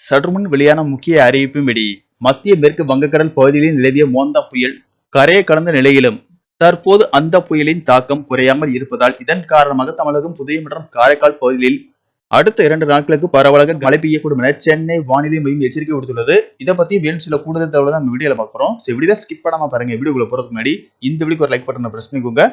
சற்றுமுன் வெளியான முக்கிய அறிவிப்பின்படி மத்திய மேற்கு வங்கக்கடல் பகுதியில் நிலவிய மோந்தா புயல் கரையை கடந்த நிலையிலும் தற்போது அந்த புயலின் தாக்கம் குறையாமல் இருப்பதால் இதன் காரணமாக தமிழகம் புதிய மற்றும் காரைக்கால் பகுதிகளில் அடுத்த இரண்டு நாட்களுக்கு பரவலாக மழை பெய்யக்கூடும் என சென்னை வானிலை மையம் எச்சரிக்கை விடுத்துள்ளது. இதை பத்தி மேலும் சில கூடுதல் தகவலை நம்ம வீடியோல பார்க்குறோம். சரி வீடியோ ஸ்கிப் பண்ணாம பாருங்க. வீடியோக்குள்ள போறதுக்கு முன்னாடி இந்த வீடியோக்கு ஒரு லைக் பட்டனை பிரஸ் பண்ணிக்கோங்க.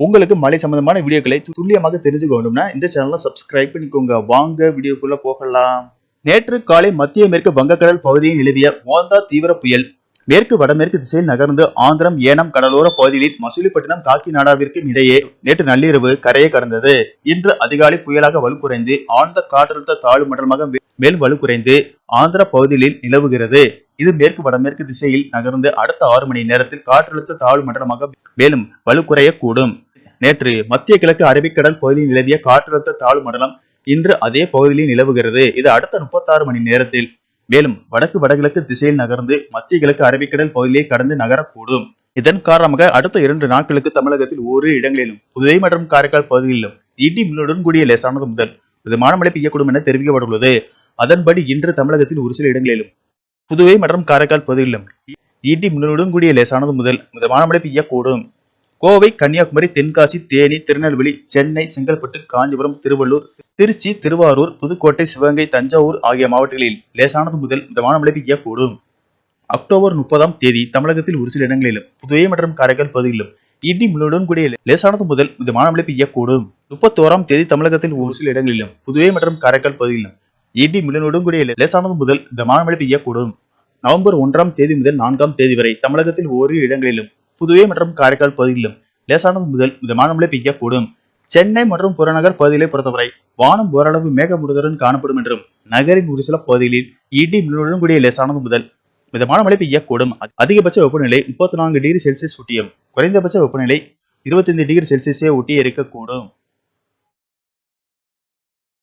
உங்களுக்கு மழை சம்பந்தமான வீடியோக்களை துல்லியமாக தெரிஞ்சுக்க வேண்டும்னா இந்த சேனலை சப்ஸ்கிரைப் பண்ணிக்கோங்க. வாங்க வீடியோக்குள்ள போகலாம். நேற்று காலை மத்திய மேற்கு வங்கக்கடல் பகுதியில் நிலவிய மோந்தா தீவிர புயல் மேற்கு வடமேற்கு திசையில் நகர்ந்து ஆந்திரம் ஏனம் கடலோர பகுதிகளில் மசூலிப்பட்டினம் காக்கிநாடாவிற்கு இடையே நேற்று நள்ளிரவு கரையை கடந்தது. இன்று அதிகாலை புயலாக வலுக்குறைந்து ஆழ்ந்த காற்றழுத்த தாழ்வு மண்டலமாக மேல் வலுக்குறைந்து ஆந்திர பகுதிகளில் நிலவுகிறது. இது மேற்கு வடமேற்கு திசையில் நகர்ந்து அடுத்த ஆறு மணி நேரத்தில் காற்றழுத்த தாழ்வு மண்டலமாக மேலும் வலுக்குறையக்கூடும் நேற்று மத்திய கிழக்கு அரபிக்கடல் பகுதியில் நிலவிய காற்றழுத்த தாழ்வு மண்டலம் இன்று அதே பகுதியில் நிலவுகிறது. இது அடுத்த முப்பத்தாறு மணி நேரத்தில். மேலும் வடக்கு வடகிழக்கு திசையில் நகர்ந்து மத்திய கிழக்கு அரபிக்கடல் பகுதியை கடந்து நகரக்கூடும். இதன் காரணமாக அடுத்த இரண்டு நாட்களுக்கு தமிழகத்தில் ஓரிரு இடங்களிலும் புதுவை மற்றும் காரைக்கால் பகுதிகளிலும் இடி மின்னுடன் கூடிய லேசானது முதல் மிதமான மழை பெய்யக்கூடும் என தெரிவிக்கப்பட்டுள்ளது. அதன்படி இன்று தமிழகத்தில் ஒரு சில இடங்களிலும் புதுவை மற்றும் காரைக்கால் பகுதிகளிலும் இடி மின்னுடன் கூடிய லேசானது முதல் மிதமான மழை பெய்யக்கூடும். கோவை கன்னியாகுமரி தென்காசி தேனி திருநெல்வேலி சென்னை செங்கல்பட்டு காஞ்சிபுரம் திருவள்ளூர் திருச்சி திருவாரூர் புதுக்கோட்டை சிவகங்கை தஞ்சாவூர் ஆகிய மாவட்டங்களில் லேசானது முதல் மிதமான மழை பெய்யக்கூடும் அக்டோபர் முப்பதாம் தேதி தமிழகத்தில் ஒரு சில இடங்களிலும் புதுவை மற்றும் காரைக்கால் பகுதிகளிலும் இடி மின்னுடன் கூடிய லேசானது முதல் மிதமான மழை பெய்யக்கூடும் முப்பத்தோராம் தேதி தமிழகத்தில் ஒரு சில இடங்களிலும் புதுவை மற்றும் காரைக்கால் பகுதியிலும் இடி மின்னுடன் கூடிய லேசானது முதல் மிதமான மழை பெய்யக்கூடும் நவம்பர் ஒன்றாம் தேதி முதல் நான்காம் தேதி வரை தமிழகத்தில் ஓரிரு இடங்களிலும் புதுவை மற்றும் காரைக்கால் பகுதியிலும் லேசானது முதல் மிதமான மழை பெய்யக்கூடும் சென்னை மற்றும் புறநகர் பகுதிகளை பொறுத்தவரை வானம் ஓரளவு மேகமூட்டத்துடன் காணப்படும் என்றும் நகரின் ஒரு சில பகுதிகளில் இடி மின்னலுடன் கூடிய லேசானது முதல் மிதமான மழை பெய்யக்கூடும் அதிகபட்ச வெப்பநிலை முப்பத்தி நான்கு டிகிரி செல்சியஸ் ஒட்டியும் குறைந்தபட்ச வெப்பநிலை இருபத்தைந்து டிகிரி செல்சியஸே ஒட்டி இருக்கக்கூடும்.